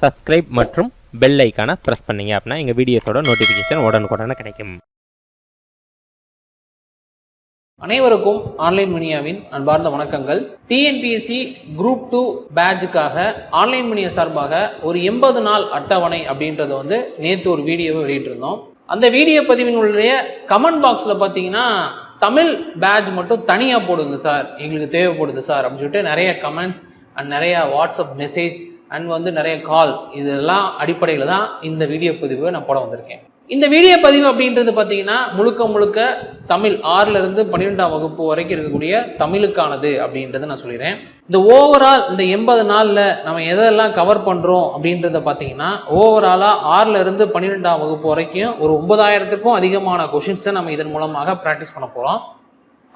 Subscribe மற்றும் bell ஐக்கானை press பண்ணீங்க அப்படின்னா எங்கள் வீடியோஸோட நோட்டிஃபிகேஷன் உடனுக்குடனே கிடைக்கும். அனைவருக்கும் ஆன்லைன் மணியாவின் அன்பார்ந்த வணக்கங்கள். டிஎன்பிஎஸ்சி குரூப் டூ பேட்சுக்காக ஆன்லைன் மணியா சார்பாக ஒரு எண்பது நாள் அட்டவணை அப்படின்றத வந்து நேற்று ஒரு வீடியோவை வெளியிட்டிருந்தோம். அந்த வீடியோ பதிவினுடைய கமெண்ட் பாக்ஸில் பார்த்தீங்கன்னா தமிழ் பேட்ச் மட்டும் தனியாக போடுங்க சார். எங்களுக்கு தேவைப்படுது சார் அப்படின்னு சொல்லிட்டு நிறைய கமெண்ட்ஸ் அண்ட் நிறையா வாட்ஸ்அப் மெசேஜ் அண்ட் வந்து நிறைய கால் இதெல்லாம் அடிப்படையில் தான் இந்த வீடியோ பதிவை நான் போட வந்திருக்கேன். இந்த வீடியோ பதிவு அப்படின்றது பார்த்தீங்கன்னா முழுக்க முழுக்க தமிழ் ஆறுலருந்து பன்னிரெண்டாம் வகுப்பு வரைக்கும் இருக்கக்கூடிய தமிழுக்கானது அப்படின்றத நான் சொல்லிடுறேன். இந்த ஓவரால் இந்த எண்பது நாளில் நம்ம எதெல்லாம் கவர் பண்ணுறோம் அப்படின்றத பார்த்தீங்கன்னா ஓவராலாக ஆறுலிருந்து பன்னிரெண்டாம் வகுப்பு வரைக்கும் ஒரு ஒன்பதாயிரத்துக்கும் அதிகமான கொஷின்ஸை நம்ம இதன் மூலமாக ப்ராக்டிஸ் பண்ண போகிறோம்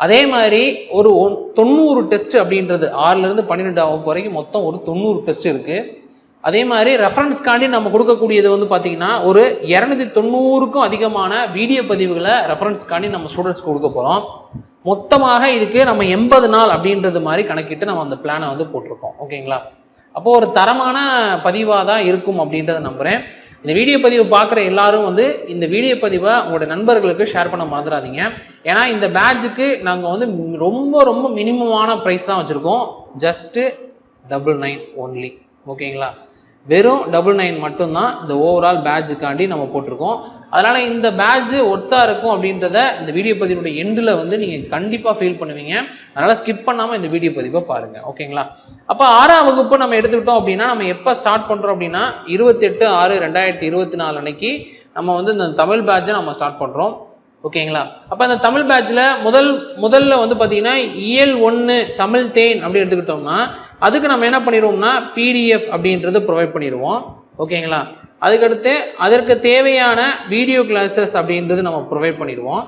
அதே மாதிரி ஒரு ஒன் தொண்ணூறு டெஸ்ட் அப்படின்றது ஆறுலேருந்து பன்னிரெண்டு வகுப்பு வரைக்கும் மொத்தம் ஒரு தொண்ணூறு டெஸ்ட் இருக்குது அதே மாதிரி ரெஃபரன்ஸ்க்காண்டி நம்ம கொடுக்கக்கூடியது வந்து பார்த்தீங்கன்னா ஒரு இரநூத்தி தொண்ணூறுக்கும் அதிகமான வீடியோ பதிவுகளை ரெஃபரன்ஸ்க்காண்டி நம்ம ஸ்டூடெண்ட்ஸ் கொடுக்க போகிறோம் மொத்தமாக இதுக்கு நம்ம எண்பது நாள் அப்படின்றது மாதிரி கணக்கிட்டு நம்ம அந்த பிளானை வந்து போட்டிருக்கோம். ஓகேங்களா அப்போது ஒரு தரமான பதிவாக தான் இருக்கும் அப்படின்றத நம்புகிறேன் இந்த வீடியோ பதிவு பார்க்குற எல்லாரும் வந்து இந்த வீடியோ பதிவை உங்களோட நண்பர்களுக்கு ஷேர் பண்ண மறந்துடாதீங்க. ஏன்னா இந்த பேட்சுக்கு நாங்கள் வந்து ரொம்ப ரொம்ப மினிமமான ப்ரைஸ் தான் வச்சுருக்கோம். ஜஸ்ட்டு டபுள் நைன் ஒன்லி ஓகேங்களா வெறும் டபுள் நைன் மட்டும்தான் இந்த ஓவரால் பேட்சுக்காண்டி நம்ம போட்டிருக்கோம். அதனால் இந்த பேட்ச் ஒர்த்தாக இருக்கும் அப்படின்றத இந்த வீடியோ பதிவுடைய எண்டில் வந்து நீங்கள் கண்டிப்பாக ஃபீல் பண்ணுவீங்க. அதனால் ஸ்கிப் பண்ணாமல் இந்த வீடியோ பதிவை பாருங்கள் ஓகேங்களா? அப்போ ஆறாம் வகுப்பு நம்ம எடுத்துக்கிட்டோம் அப்படின்னா நம்ம எப்போ ஸ்டார்ட் பண்ணுறோம் அப்படின்னா இருபத்தெட்டு ஆறு ரெண்டாயிரத்தி இருபத்தி நாலு அன்னைக்கு நம்ம வந்து இந்த தமிழ் பேட்சை நம்ம ஸ்டார்ட் பண்ணுறோம் ஓகேங்களா? அப்போ இந்த தமிழ் பேட்சில் முதல் முதல்ல வந்து பார்த்தீங்கன்னா இயல் ஒன்று தமிழ் தேன் அப்படி எடுத்துக்கிட்டோம்னா அதுக்கு நம்ம என்ன பண்ணிடுவோம்னா பிடிஎஃப் அப்படின்றது ப்ரொவைட் பண்ணிடுவோம். ஓகேங்களா? அதுக்கடுத்து அதற்கு தேவையான வீடியோ கிளாஸஸ் அப்படின்றது நம்ம ப்ரொவைட் பண்ணிடுவோம்.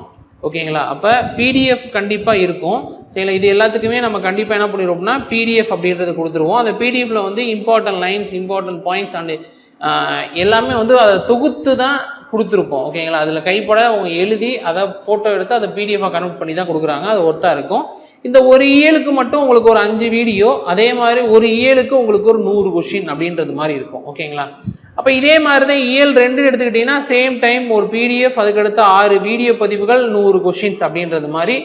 ஓகேங்களா அப்போ பிடிஎஃப் கண்டிப்பாக இருக்கும். சரிங்களா? இது எல்லாத்துக்குமே நம்ம கண்டிப்பாக என்ன பண்ணிடுவோம்னா பிடிஎஃப் அப்படின்றது கொடுத்துருவோம். அந்த பிடிஎஃப்ல வந்து important lines important points and எல்லாமே வந்து அதை தொகுத்து தான் கொடுத்துருப்போம். ஓகேங்களா அதில் கைப்பட அவங்க எழுதி அதை ஃபோட்டோ எடுத்து அதை பிடிஎஃபாக கன்வெர்ட் பண்ணி தான் கொடுக்குறாங்க. அது ஒர்த்தாக இருக்கும். இந்த ஒரு இயலுக்கு மட்டும் உங்களுக்கு ஒரு அஞ்சு வீடியோ அதே மாதிரி ஒரு இயலுக்கு உங்களுக்கு ஒரு நூறு கொஷின் அப்படின்றது மாதிரி இருக்கும். ஓகேங்களா அப்போ இதே மாதிரி தான் இயல் ரெண்டு எடுத்துக்கிட்டிங்கன்னா சேம் டைம் ஒரு பிடிஎஃப் அதுக்கடுத்து ஆறு வீடியோ பதிவுகள் நூறு கொஷின்ஸ் அப்படின்றது மாதிரி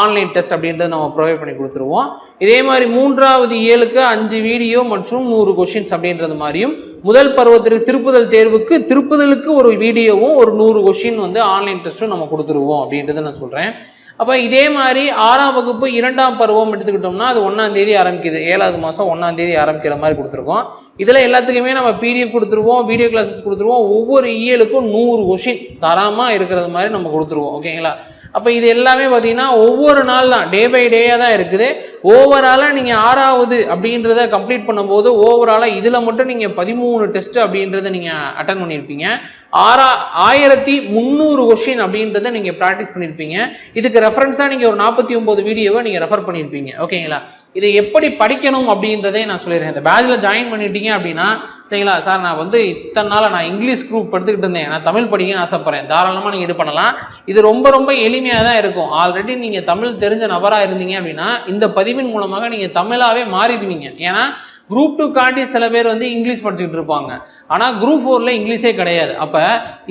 ஆன்லைன் டெஸ்ட் அப்படின்றது நம்ம ப்ரொவைட் பண்ணி கொடுத்துருவோம். இதே மாதிரி மூன்றாவது இயலுக்கு அஞ்சு வீடியோ மற்றும் நூறு கொஷின்ஸ் அப்படின்றது மாதிரியும் முதல் பருவத்திற்கு திருப்புதல் தேர்வுக்கு திருப்புதலுக்கு ஒரு வீடியோவும் ஒரு நூறு கொஷின் வந்து ஆன்லைன் டெஸ்ட்டும் நம்ம கொடுத்துருவோம் அப்படின்றத நான் சொல்கிறேன் அப்போ இதே மாதிரி ஆறாம் வகுப்பு இரண்டாம் பருவம் எடுத்துக்கிட்டோம்னா அது ஒன்றாம் தேதி ஆரம்பிக்குது. ஏழாவது மாதம் ஒன்றாம் தேதி ஆரம்பிக்கிற மாதிரி கொடுத்துருக்கோம். இதில் எல்லாத்துக்குமே நம்ம பிடிஎஃப் கொடுத்துருவோம் வீடியோ கிளாஸஸ் கொடுத்துருவோம். ஒவ்வொரு இயலுக்கும் நூறு கொஷின் தரமாக இருக்கிறது மாதிரி நம்ம கொடுத்துருவோம். ஓகேங்களா அப்போ இது எல்லாமே பார்த்தீங்கன்னா ஒவ்வொரு நாள் தான் டே பை டேயாக தான் இருக்குது. ஓவராலாக நீங்கள் ஆறாவது அப்படின்றத கம்ப்ளீட் பண்ணும்போது ஓவராலாக இதில் மட்டும் நீங்கள் பதிமூணு டெஸ்ட் அப்படின்றத நீங்கள் அட்டன் பண்ணியிருப்பீங்க ஆறா ஆயிரத்தி முந்நூறு கொஷின் அப்படின்றத நீங்கள் ப்ராக்டிஸ் பண்ணியிருப்பீங்க இதுக்கு ரெஃபரன்ஸாக நீங்கள் ஒரு நாற்பத்தி ஒம்பது வீடியோவை நீங்கள் ரெஃபர் பண்ணியிருப்பீங்க ஓகேங்களா இதை எப்படி படிக்கணும் அப்படின்றதே நான் சொல்லிடுறேன். இந்த பேட்சில் ஜாயின் பண்ணிட்டீங்க அப்படின்னா சரிங்களா? சார் நான் வந்து இத்தனை நாளாக நான் இங்கிலீஷ் குரூப் எடுத்துக்கிட்டு இருந்தேன். நான் தமிழ் படிக்கணும்னு ஆசைப்பட்றேன். தாராளமாக நீங்கள் இது பண்ணலாம். இது ரொம்ப ரொம்ப எளிமையாக தான் இருக்கும். ஆல்ரெடி நீங்கள் தமிழ் தெரிஞ்ச நபராக இருந்தீங்க அப்படின்னா இந்த பதிவின் மூலமாக நீங்கள் தமிழாகவே மாறிடுவீங்க. ஏன்னா குரூப் டூ காண்டி சில பேர் வந்து இங்கிலீஷ் படிச்சுக்கிட்டு இருப்பாங்க. ஆனால் குரூப் ஃபோரில் இங்கிலீஷே கிடையாது. அப்போ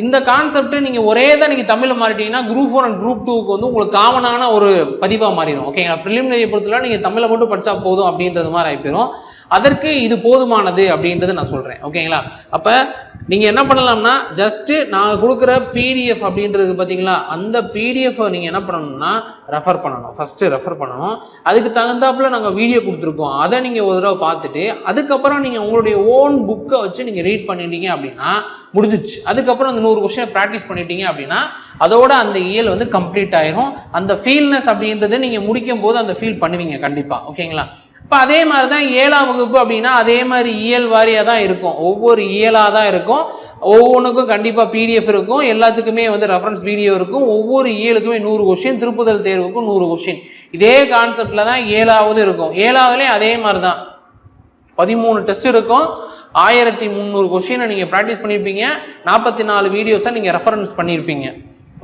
இந்த கான்செப்ட்டு நீங்கள் ஒரே தான் நீங்கள் தமிழில் மாறிட்டீங்கன்னா குரூப் ஃபோர் அண்ட் குரூப் டூக்கு வந்து உங்களுக்கு காமனான ஒரு பதிவாக மாறிடும். ஓகேங்களா ப்ரிலிமினரி பொறுத்தவரை நீங்கள் தமிழை மட்டும் படித்தா போதும் அப்படின்றது மாதிரி ஆகிப்போம் அதற்கு இது போதுமானது அப்படின்றத நான் சொல்கிறேன் ஓகேங்களா அப்போ நீங்கள் என்ன பண்ணலாம்னா ஜஸ்ட்டு நாங்கள் கொடுக்குற பிடிஎஃப் அப்படின்றது பார்த்தீங்களா அந்த பிடிஎஃபை நீங்கள் என்ன பண்ணணும்னா ரெஃபர் பண்ணணும். ஃபஸ்ட்டு ரெஃபர் பண்ணணும். அதுக்கு தகுந்தாப்புல நாங்கள் வீடியோ கொடுத்துருக்கோம். அதை நீங்கள் ஒரு தடவை பார்த்துட்டு அதுக்கப்புறம் நீங்கள் உங்களுடைய ஓன் புக்கை வச்சு நீங்கள் ரீட் பண்ணிட்டீங்க அப்படின்னா முடிஞ்சிச்சு அதுக்கப்புறம் அந்த நூறு கொஸ்டினை ப்ராக்டிஸ் பண்ணிட்டீங்க அப்படின்னா அதோட அந்த இயல் வந்து கம்ப்ளீட் ஆயிரும். அந்த ஃபீல்னஸ் அப்படின்றது நீங்கள் முடிக்கும் போது அந்த ஃபீல் பண்ணுவீங்க கண்டிப்பாக ஓகேங்களா இப்போ அதே மாதிரி தான் ஏழாம் வகுப்பு அப்படின்னா அதே மாதிரி இயல் வாரியாக தான் இருக்கும். ஒவ்வொரு இயலாக தான் இருக்கும். ஒவ்வொன்றுக்கும் கண்டிப்பாக பிடிஎஃப் இருக்கும். எல்லாத்துக்குமே வந்து ரெஃபரன்ஸ் வீடியோ இருக்கும். ஒவ்வொரு இயலுக்குமே நூறு கொஷின் திருப்புதல் தேர்வுக்கும் நூறு கொஷின் இதே கான்செப்டில் தான் ஏழாவது இருக்கும். ஏழாவதுலேயும் அதே மாதிரி தான் பதிமூணு டெஸ்ட் இருக்கும். ஆயிரத்தி முந்நூறு கொஷினை நீங்கள் ப்ராக்டிஸ் பண்ணியிருப்பீங்க நாற்பத்தி நாலு வீடியோஸை நீங்கள் ரெஃபரன்ஸ் பண்ணியிருப்பீங்க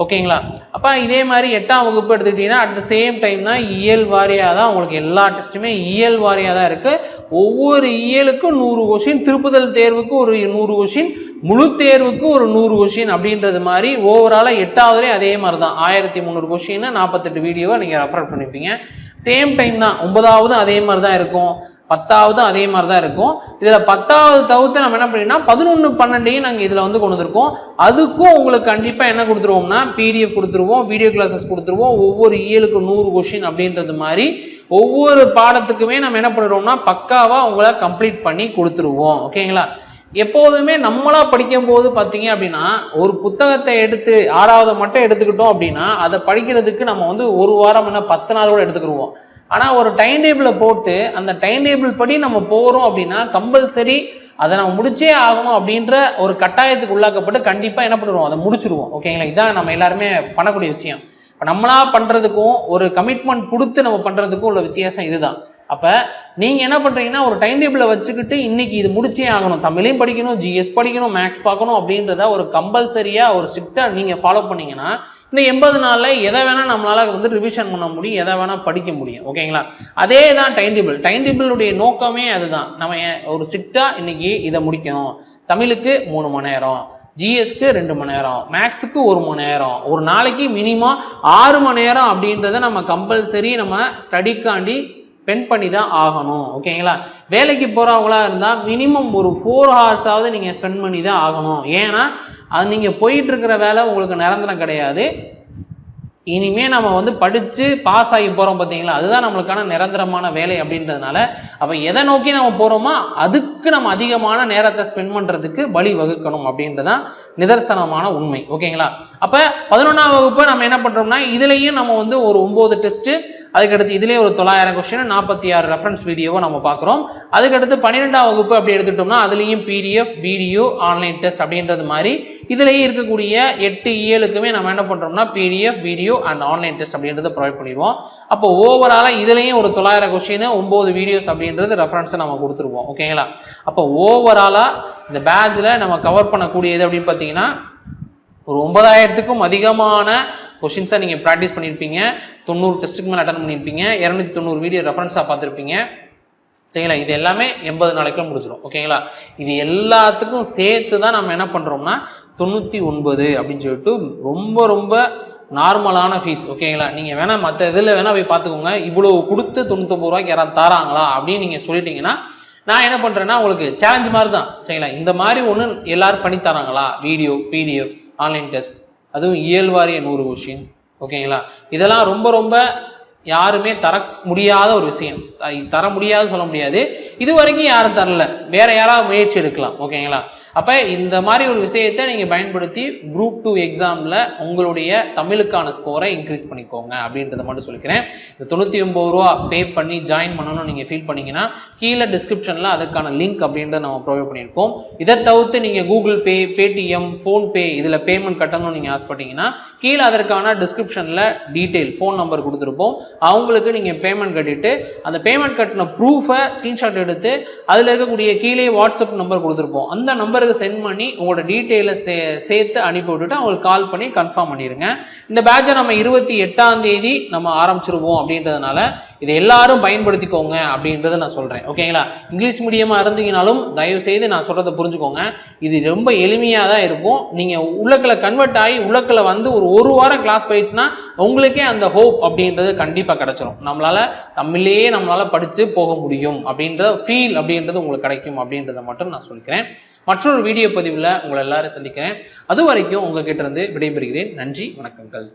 ஓகேங்களா? அப்போ இதே மாதிரி எட்டாம் வகுப்பு எடுத்துக்கிட்டிங்கன்னா அட் த சேம் டைம் தான் இயல் வாரியாக தான் உங்களுக்கு எல்லா டெஸ்ட்டுமே இயல் வாரியாக தான் இருக்குது ஒவ்வொரு இயலுக்கும் நூறு கொஷின் திருப்புதல் தேர்வுக்கு ஒரு நூறு கொஷின் முழு தேர்வுக்கு ஒரு நூறு கொஷின் அப்படின்றது மாதிரி ஓவராலாக எட்டாவதுலேயே அதே மாதிரி தான் ஆயிரத்தி முந்நூறு கொஷின்னு நாற்பத்தெட்டு வீடியோவை நீங்கள் ரெஃபர் பண்ணிப்பீங்க. சேம் டைம் தான் ஒன்பதாவது அதே மாதிரி தான் இருக்கும். பத்தாவது அதே மாதிரி தான் இருக்கும். இதில் பத்தாவது தவிர்த்து நம்ம என்ன பண்ணினா பதினொன்று பன்னெண்டையும் நாங்கள் இதில் வந்து கொண்டு வந்திருக்கோம். அதுக்கும் உங்களுக்கு கண்டிப்பாக என்ன கொடுத்துருவோம்னா பிடிஎஃப் கொடுத்துருவோம் வீடியோ கிளாஸஸ் கொடுத்துருவோம். ஒவ்வொரு இயலுக்கு நூறு கொஷின் அப்படின்றது மாதிரி ஒவ்வொரு பாடத்துக்குமே நம்ம என்ன பண்ணுறோம்னா பக்காவாக உங்களை கம்ப்ளீட் பண்ணி கொடுத்துருவோம். ஓகேங்களா எப்போதுமே நம்மளா படிக்கும் போது பார்த்தீங்க அப்படின்னா ஒரு புத்தகத்தை எடுத்து ஆறாவது மட்டும் எடுத்துக்கிட்டோம் அப்படின்னா அதை படிக்கிறதுக்கு நம்ம வந்து ஒரு வாரம் என்ன பத்து நாள் கூட எடுத்துக்கிடுவோம். ஆனால் ஒரு டைம் டேபிளை போட்டு அந்த டைம் டேபிள் படி நம்ம போகிறோம் அப்படின்னா கம்பல்சரி அதை நம்ம முடிச்சே ஆகணும் அப்படின்ற ஒரு கட்டாயத்துக்கு உள்ளாக்கப்பட்டு கண்டிப்பாக என்ன பண்ணிடுவோம் அதை முடிச்சிருவோம். ஓகேங்களா இதான் நம்ம எல்லாருமே பண்ணக்கூடிய விஷயம். இப்போ நம்மளா பண்ணுறதுக்கும் ஒரு கமிட்மெண்ட் கொடுத்து நம்ம பண்ணுறதுக்கும் உள்ள வித்தியாசம் இதுதான். அப்போ நீங்கள் என்ன பண்ணுறீங்கன்னா ஒரு டைம் டேபிளை வச்சுக்கிட்டு இன்னைக்கு இது முடிச்சே ஆகணும். தமிழையும் படிக்கணும் ஜிஎஸ் படிக்கணும் மேக்ஸ் பார்க்கணும் அப்படின்றத ஒரு கம்பல்சரியாக ஒரு ஸ்ட்ரிக்டாக நீங்கள் ஃபாலோ பண்ணிங்கன்னா இந்த எண்பது நாளில் எதை வேணால் நம்மளால் வந்து ரிவிஷன் பண்ண முடியும் எதை வேணால் படிக்க முடியும். ஓகேங்களா அதே தான் டைம் டேபிள் டைம் டேபிளுடைய நோக்கமே அதுதான். நம்ம ஏன் ஒரு சிட்டாக இன்னைக்கு இதை முடிக்கணும். தமிழுக்கு மூணு மணி நேரம் ஜிஎஸ்க்கு ரெண்டு மணி நேரம் மேக்ஸுக்கு ஒரு மணி நேரம் ஒரு நாளைக்கு மினிமம் ஆறு மணி நேரம் அப்படின்றத நம்ம கம்பல்சரி நம்ம ஸ்டடிக்காண்டி ஸ்பெண்ட் பண்ணி தான் ஆகணும் ஓகேங்களா வேலைக்கு போகிறவங்களா இருந்தால் மினிமம் ஒரு ஃபோர் ஹவர்ஸாவது நீங்கள் ஸ்பெண்ட் பண்ணி தான் ஆகணும். ஏன்னா அது நீங்கள் போயிட்டு இருக்கிற வேலை உங்களுக்கு நிரந்தரம் கிடையாது. இனிமே நம்ம வந்து படித்து பாஸ் ஆகி போகிறோம் பார்த்தீங்களா அதுதான் நம்மளுக்கான நிரந்தரமான வேலை அப்படின்றதுனால அப்போ எதை நோக்கி நம்ம போகிறோமோ அதுக்கு நம்ம அதிகமான நேரத்தை ஸ்பெண்ட் பண்ணுறதுக்கு வழி வகுக்கணும் அப்படின்றதான் நிதர்சனமான உண்மை. ஓகேங்களா? அப்போ பதினொன்றாம் வகுப்பு நம்ம என்ன பண்ணுறோம்னா இதுலேயும் நம்ம வந்து ஒரு ஒம்பது டெஸ்ட்டு அதுக்கடுத்து இதுலேயே ஒரு தொள்ளாயிரம் கொஸ்டின் நாற்பத்தி ஆறு ரெஃபரன்ஸ் வீடியோவை நம்ம பார்க்குறோம் அதுக்கடுத்து பன்னிரெண்டாம் வகுப்பு அப்படி எடுத்துட்டோம்னா அதுலேயும் பிடிஎஃப் வீடியோ ஆன்லைன் டெஸ்ட் அப்படின்றது மாதிரி இதிலேயே இருக்கக்கூடிய எட்டு இயலுக்குமே நம்ம என்ன பண்ணுறோம்னா PDF video and online test அப்படின்றத ப்ரொவைட் பண்ணிடுவோம். அப்போ ஓவராலாக இதுலேயும் ஒரு தொள்ளாயிரம் கொஸ்டின் ஒம்பது வீடியோஸ் அப்படின்றது ரெஃபரன்ஸை நம்ம கொடுத்துருவோம். ஓகேங்களா அப்போ ஓவராலாக இந்த பேட்சில் நம்ம கவர் பண்ணக்கூடியது அப்படின்னு பார்த்தீங்கன்னா ஒரு ஒன்பதாயிரத்துக்கும் அதிகமான கொஷின்ஸாக நீங்கள் ப்ராக்டிஸ் பண்ணியிருப்பீங்க தொண்ணூறு டெஸ்ட்டுக்கு மேலே அட்டன் பண்ணியிருப்பீங்க இரநூத்தி தொண்ணூறு வீடியோ ரெஃபரன்ஸாக பார்த்துருப்பீங்க. சரிங்களா? இது எல்லாமே எண்பது நாளைக்குள்ள முடிச்சிடும் ஓகேங்களா இது எல்லாத்துக்கும் சேர்த்து தான் நம்ம என்ன பண்ணுறோம்னா தொண்ணூற்றி ஒன்பது அப்படின்னு சொல்லிட்டு ரொம்ப ரொம்ப நார்மலான ஃபீஸ் ஓகேங்களா நீங்கள் வேணால் மற்ற இதில் வேணால் போய் பார்த்துக்கோங்க. இவ்வளோ கொடுத்து தொண்ணூத்தொம்பது ரூபாய்க்கு யாராவது தராங்களா அப்படின்னு நீங்கள் சொல்லிட்டீங்கன்னா நான் என்ன பண்ணுறேன்னா உங்களுக்கு சேலஞ்ச் மாதிரி தான் சரிங்களா? இந்த மாதிரி ஒன்று எல்லாரும் பண்ணி தராங்களா? வீடியோ பிடிஎஃப் ஆன்லைன் டெஸ்ட் அதுவும் இயல்வாரிய நூறு கொஷின் ஓகேங்களா இதெல்லாம் ரொம்ப ரொம்ப யாருமே தர முடியாத ஒரு விஷயம். தர முடியாதுன்னு சொல்ல முடியாது. இது வரைக்கும் யாரும் தரல. வேற யாராவது முயற்சி எடுக்கலாம் ஓகேங்களா? அப்போ இந்த மாதிரி ஒரு விஷயத்தை நீங்கள் பயன்படுத்தி குரூப் டூ எக்ஸாமில் உங்களுடைய தமிழுக்கான ஸ்கோரை இன்க்ரீஸ் பண்ணிக்கோங்க அப்படின்றத மட்டும் சொல்லிக்கிறேன். இந்த தொண்ணூற்றி ஒம்பது ரூபா பே பண்ணி ஜாயின் பண்ணணும்னு நீங்கள் ஃபீல் பண்ணீங்கன்னா கீழே டிஸ்கிரிப்ஷனில் அதுக்கான லிங்க் அப்படின்றத நம்ம ப்ரொவைட் பண்ணியிருக்கோம். இதை தவிர்த்து நீங்கள் கூகுள் பே பேடிஎம் ஃபோன்பே இதில் பேமெண்ட் கட்டணும்னு நீங்கள் ஆசைப்பட்டீங்கன்னா கீழே அதற்கான டிஸ்கிரிப்ஷனில் டீட்டெயில் ஃபோன் நம்பர் கொடுத்துருப்போம். அவங்களுக்கு நீங்கள் பேமெண்ட் கட்டிட்டு அந்த பேமெண்ட் கட்டின ப்ரூஃபை ஸ்க்ரீன்ஷாட் எடுத்து அதில் இருக்கக்கூடிய கீழே வாட்ஸ்அப் நம்பர் கொடுத்துருப்போம். அந்த நம்பருக்கு சென்ட் பண்ணி உங்களோட டீட்டெயிலை சே சேர்த்து அனுப்பி விட்டுட்டு அவங்களுக்கு கால் பண்ணி கன்ஃபார்ம் பண்ணிடுங்க இந்த பேட்சை நம்ம இருபத்தி எட்டாம் தேதி நம்ம ஆரம்பிச்சிருவோம் அப்படின்றதுனால இதை எல்லாரும் பயன்படுத்திக்கோங்க அப்படின்றத நான் சொல்கிறேன் ஓகேங்களா இங்கிலீஷ் மீடியமாக இருந்தீங்கனாலும் தயவு செய்து நான் சொல்கிறத புரிஞ்சுக்கோங்க. இது ரொம்ப எளிமையாக தான் இருக்கும். நீங்கள் உள்ளக்கில் கன்வெர்ட் ஆகி உள்ளக்கில் வந்து ஒரு ஒரு வாரம் கிளாஸ் போயிடுச்சுன்னா உங்களுக்கே அந்த ஹோப் அப்படின்றது கண்டிப்பாக கிடைச்சிரும். நம்மளால் தமிழ்லேயே நம்மளால் படித்து போக முடியும் அப்படின்ற ஃபீல் அப்படின்றது உங்களுக்கு கிடைக்கும் அப்படின்றத மட்டும் நான் சொல்லிக்கிறேன். மற்றொரு வீடியோ பதிவில் உங்களை எல்லாரும் சந்திக்கிறேன். அது வரைக்கும் உங்ககிட்ட இருந்து விடைபெறுகிறேன். நன்றி வணக்கங்கள்.